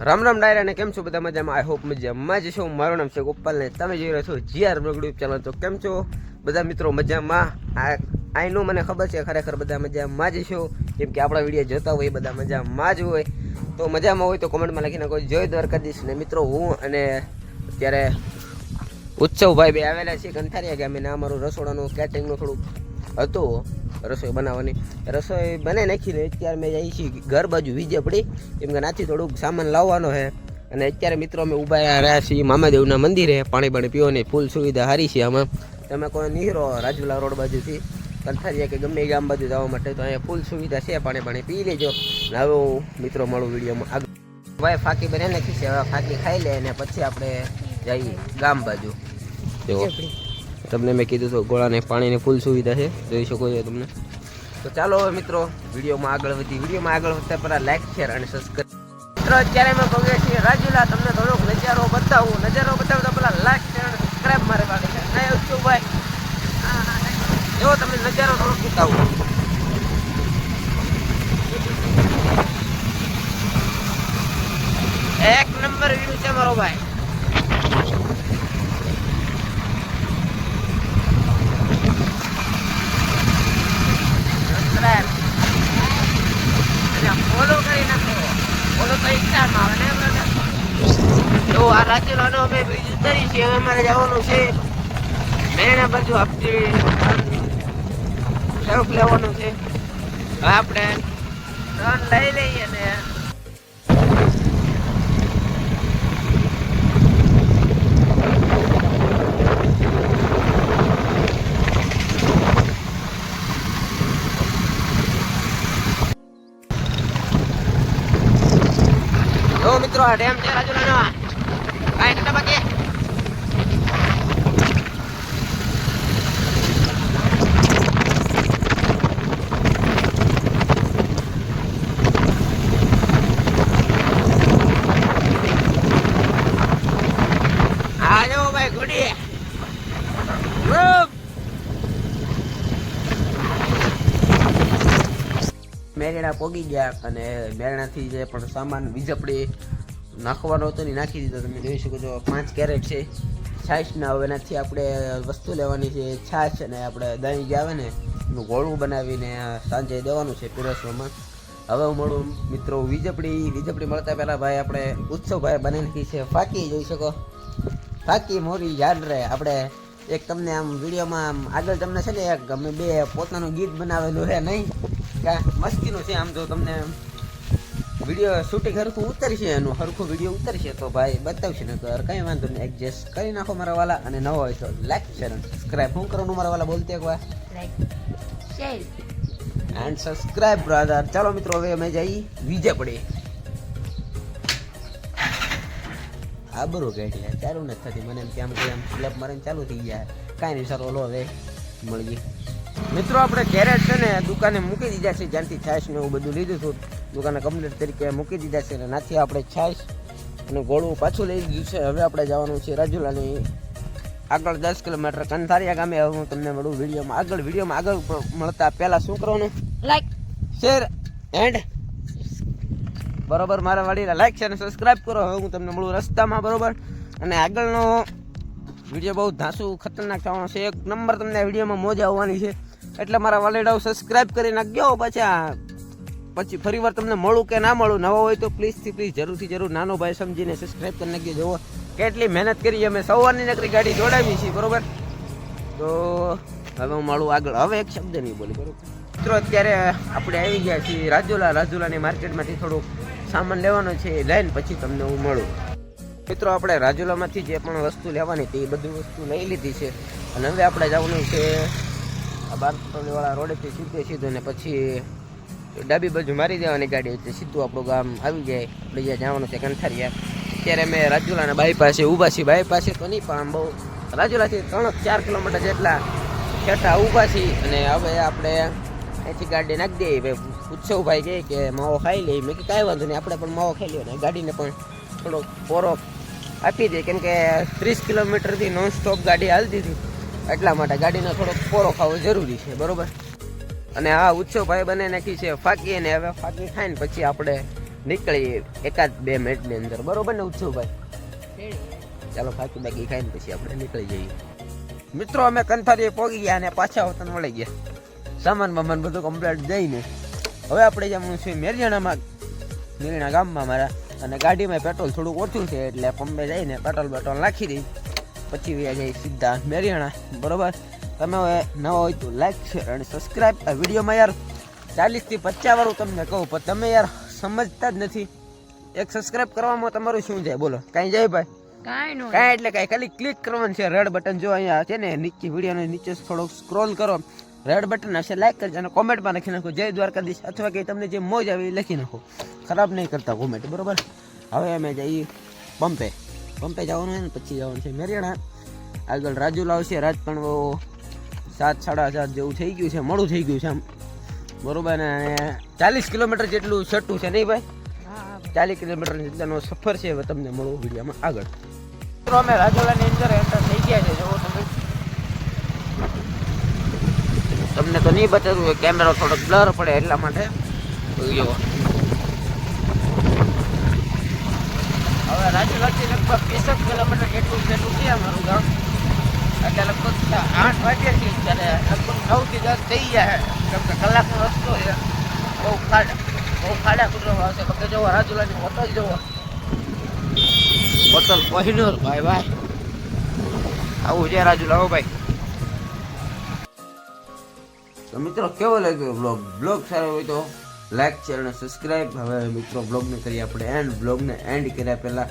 રામ રામ ડાયરા ને કેમ છો બધા મજામાં? આઈ હોપ મજામાં જ છો. મારું નામ છે ગોપાલ ને તમે જોઈ રહ્યા છો જીઆર બ્લોગ યુટ્યુબ ચેનલ તો કેમ છો? બધા મિત્રો મજામાં? આ આઈનું મને ખબર છે ખરેખર બધા મજામાં જ છો. કેમ કે આપણા વીડિયો જોતા હોય બધા મજામાં જ હોય. તો મજામાં હોય તો કોમેન્ટમાં લખીને કોઈ જય દ્વારકાધીશ ને મિત્રો, હું અને અત્યારે ઉત્સવભાઈ બે આવેલા છે કંથારિયા ગામે ને અમારું રસોડાનું કેટરિંગનું થોડુંક હતું રસોઈ બનાવવાની. રસોઈ બનાવી નાખીને અત્યારે મેં જઈ છીએ ઘર બાજુ વીજે પડી. એમ કે નાથી થોડુંક સામાન લાવવાનો છે અને અત્યારે મિત્રો અમે ઊભા રહ્યા છીએ મામાદેવના મંદિરે. પાણી પાણી પીવાની ફૂલ સુવિધા સારી છે આમાં. તમે કોઈ નીહરો રાજુલા રોડ બાજુથી કંથારિયા કે ગમે ગામ બાજુ જવા માટે તો અહીંયા ફૂલ સુવિધા છે પાણી પાણી પી લેજો. ને હવે હું મિત્રો મળું વિડીયોમાં આગળ. ભાઈ ફાકી બને નાખી છે હવે ફાકી ખાઈ લે અને પછી આપણે જઈએ ગામ બાજુ. જો. તમને મેં કીધું તો ગોળાને પાણીની ફૂલ સુવિધા છે. જોઈ શકો છો તમને. તો ચાલો હવે મિત્રો, વિડીયોમાં આગળ વધી. વિડીયોમાં આગળ વધતા પહેલાં લાઈક શેર અને સબસ્ક્રાઈબ મિત્રો, અત્યારે અમે પગે છીએ રાજુલા. તમને થોડોક નજારો બતાવું. નજારો બતાવતા પહેલાં લાઈક શેર અને સબસ્ક્રાઈબ મારે પાડી છે. નહીં ઉચ્ચું ભાઈ જો તમને નજારો થોડોક બતાવું. એક નંબર વ્યૂ છે મારો ભાઈ સબસ્ક્રાઇબ અને ફોલો કરી નાખો ઇન્સ્ટામાં આવે ને તો આ રાજુલાનો અમે બ્રિજ ઉતરી છીએ. હવે અમારે જવાનું છે. મેં બાજુ આપતી સ્વરૂપ લેવાનું છે. હવે આપણે રન લઈ લઈએ ને. મિત્રો ડેમ છે રાજુલાનો. કાંઈ નતા બાકી મેરણા પોગી ગયા અને મેરણાથી જે પણ સામાન વીજપડી નાખવાનો હતો ને નાખી દીધો. તમે જોઈ શકો છો, પાંચ કેરેટ છે. છાશના હવે એનાથી આપણે વસ્તુ લેવાની છે, છાશ અને આપણે દહીં જે આવે ને, એનું ગોળું બનાવીને સાંજે દેવાનું છે પીરસવામાં. હવે હું મળું, મિત્રો વીજપડી વીજપડી મળતા પહેલાં ભાઈ આપણે ઉત્સવભાઈ બની નાખી છે. ફાકી, જોઈ શકો? ફાકી મોરી યાદ રહે. આપણે એક તમને આમ વિડીયોમાં આમ આગળ તમને છે ને, એક અમે બે પોતાનું ગીત બનાવેલું છે, નહીં? મસ્તીનું છે આમ જો તમને વીડિયો શૂટિંગ હરખું ઉતરશે એનું હરખું વીડિયો ઉતરશે તો ભાઈ બતાવશે ને તો કંઈ વાંધો નહીં એડજસ્ટ કરી નાખો મારા વાલા અને નવો હોય તો લાઈક શેર અને સબસ્ક્રાઈબ શું કરવાનું મારા વાલા બોલતે એકવાર એન્ડ સબસ્ક્રાઇબ બ્રધર ચાલો મિત્રો હવે અમે જઈ વિજય પડે. આબરો કાઢી ચાલુ નથી થતી. મને એમ કે આમ કે આમ ક્લબ મારે ચાલુ થઈ જાય કાંઈ નહીં સર ઓલો હવે મળીએ. મિત્રો આપણે કેરેટ છે ને દુકાને મૂકી દીધા છે. જ્યાંથી છાશ ને એવું બધું લીધું હતું. દુકાને કમ્પ્લીટ તરીકે મૂકી દીધા છે. અને નાથી આપણે છાશ અને ગોળું પાછું લઈ લીધું છે. હવે આપણે જવાનું છે રાજુલાની આગળ દસ કિલોમીટર કંથારિયા ગામે. હવે હું તમને મળું વિડીયોમાં. આગળ વિડીયોમાં આગળ મળતા પહેલાં શું કરવાનું? લાઈક શેર એન્ડ બરોબર મારા વાડીને લાઈક છે અને સબસ્ક્રાઇબ કરો. હવે હું તમને મળું રસ્તામાં બરોબર? અને આગળનો વીડિયો બહુ ધાસુ, ખતરનાક થવાનો છે. એક નંબર તમને વિડીયોમાં મોજ આવવાની છે. એટલે મારા વાલેડાઓ સબસ્ક્રાઇબ કરી નાખજો પાછા. પછી ફરી વાર તમને મળું કે ના મળું, નવા હોય તો પ્લીઝથી પ્લીઝ જરૂરથી જરૂર નાનો ભાઈ સમજીને સબસ્ક્રાઈબ કરી નાખજો. જુઓ, કેટલી મહેનત કરી અમે સવારની નકરી ગાડી જોડાવી છીએ, બરોબર? તો હવે હું મળું આગળ. હવે એક શબ્દ નહીં બોલી, બરોબર? મિત્રો, અત્યારે આપણે આવી ગયા છીએ રાજુલા. રાજુલાની માર્કેટમાંથી થોડુંક સામાન લેવાનો છે. લઈને પછી તમને હું મળું. મિત્રો, આપણે રાજુલામાંથી જે પણ વસ્તુ લેવાની હતી, એ બધી વસ્તુ લઈ લીધી છે. અને હવે આપણે જવાનું છે આ બારતોલીવાળા રોડેથી સીધે સીધું ને પછી ડાબી બાજુ મારી દેવાની ગાડી એટલે સીધું આપણું ગામ આવી જાય. આપણે જ્યાં જવાનું છે કંથારિયા અત્યારે અમે રાજુલાના બાઈ પાસે ઊભા છીએ. બાઈ પાસે તો નહીં, પણ બહુ રાજુલાથી ત્રણ ચાર કિલોમીટર જેટલા છેટા ઊભા છીએ. અને હવે આપણે અહીંથી ગાડી નાખી દઈએ. ભાઈ, ઉત્સવભાઈ કહે કે, માવો ખાઈ લઈએ મેં કે કાંઈ વાંધો નહીં, આપણે પણ માવો ખાઈ લઈએ ને ગાડીને પણ થોડોક પોરો આપી દઈએ કેમ કે ત્રીસ કિલોમીટરથી નોન સ્ટોપ ગાડી હાલતી હતી. એટલા માટે ગાડીનો થોડોક પોરો ખાવો જરૂરી છે, બરોબર? અને આ ઉત્સવ ભાઈ બને નાખી છે ફાકી અને હવે ફાકી ખાઈને પછી આપણે નીકળીએ એકાદ બે મિનિટની અંદર, બરોબર ને ઉત્સવભાઈ? ચાલો ફાકી બાકી ખાઈને પછી આપણે નીકળી જઈએ. મિત્રો, અમે કંથારીએ પહોંચી ગયા અને પાછા વતન મળી ગયા. સામાન બામાન બધું કમ્પ્લીટ જઈને. હવે આપણે જવાનું છે મેરિયાણામાં મેરણા ગામમાં મારા અને ગાડીમાં પેટ્રોલ થોડુંક ઓછું છે એટલે પંપે જઈને પેટ્રોલ પેટ્રોલ નાખી દઈ. પછી વ્યા જઈ સીધા મેરિયાણા બરોબર? તમે હવે નવા હોય તો લાઈક શેર અને સબસ્ક્રાઈબ આ વિડીયોમાં યાર ચાલીસથી પચાસ તમને કહું પણ તમે યાર સમજતા જ નથી. એક સબસ્ક્રાઈબ કરવામાં તમારું શું જાય? બોલો. કાંઈ જાય ભાઈ? કાંઈ નહીં કાંઈ એટલે કાંઈ ખાલી ક્લિક કરવાનું છે. રેડ બટન જો અહીંયા છે ને નીચે વિડીયોને નીચે થોડોક સ્ક્રોલ કરો. રેડ બટન હશે લાઈક કરજો અને કોમેન્ટમાં લખી નાખો. જય દ્વારકાધીશ. અથવા કે તમને જે મોજ આવે એ લખી નાખો. ખરાબ નહીં કરતા કોમેન્ટ બરાબર? હવે અમે જઈએ પંપે પંપે જવાનું હોય ને, પછી જવાનું છે મેરિયાણા આગળ રાજુ લાવશે રાજ પણ સાત, સાડા સાત જેવું થઈ ગયું છે, મોડું થઈ ગયું છે આમ. બરોબર ને ચાલીસ કિલોમીટર જેટલું છઠ્ઠું છે નહીં ભાઈ? ચાલીસ કિલોમીટર જેટલાનો સફર છે, હવે તમને મળવું વિડીયોમાં આગળ. મિત્રો, અમે રાજુલાની અંદર એન્ટર થઈ ગયા છે જોવો તમે. તમને તો નહીં બતાવ્યું કેમેરો થોડોક બ્લર પડે એટલા માટે. જુઓ હવે રાજુલાથી લગભગ વીસેક કિલોમીટર જેટલું જેટલું છે અમારું ગામ. એટલે લગભગ આઠ વાગ્યાથી ત્યારે લગભગ નવથી દસ થઈ ગયા કેમ કે કલાકનો રસ્તો છે. બહુ ખાડા બહુ ખાડા કુદરવા આવશે તો કે જોવો રાજુલાની હોટલ જોવો હોટલ કોહિનૂર, ભાઈ ભાઈ. આવું છે રાજુલા ભાઈ. તો મિત્રો, કેવો લાગ્યો બ્લોગ બ્લોગ સારો હોય તો લાઈક શેર અને સબસ્ક્રાઈબ હવે મિત્રો બ્લોગને કરીએ આપણે એન્ડ બ્લોગને એન્ડ કર્યા પહેલાં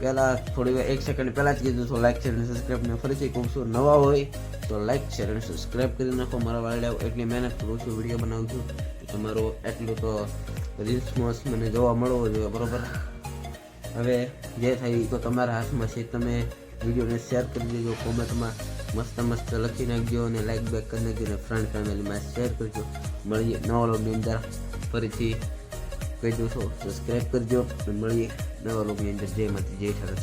પહેલાં થોડી વાર, એક સેકન્ડ પહેલાં જ કીધું તો લાઈક શેર અને સબસ્ક્રાઈબને ફરીથી કહું છું, નવા હોય તો લાઈક શેર અને સબસ્ક્રાઈબ કરી નાખો. મારા વાળા એટલી મહેનત કરું છું વીડિયો બનાવું છું તમારો એટલું તો રીલ્સમાં મને જોવા મળવો જોઈએ, બરાબર? હવે જે થાય તો તમારા હાથમાં છે. તમે વિડીયોને શેર કરી દેજો કોમેન્ટમાં મસ્ત મસ્ત લખી નાખજો અને લાઈક બેક કરી નાખજો અને ફ્રેન્ડ ફેમિલીમાં શેર કરજો. મળીએ નવા લોકની અંદર. ફરીથી કહી દઉં છો સબસ્ક્રાઈબ કરજો અને મળીએ નવા લોકની અંદર. જય માતા જય ઠાકર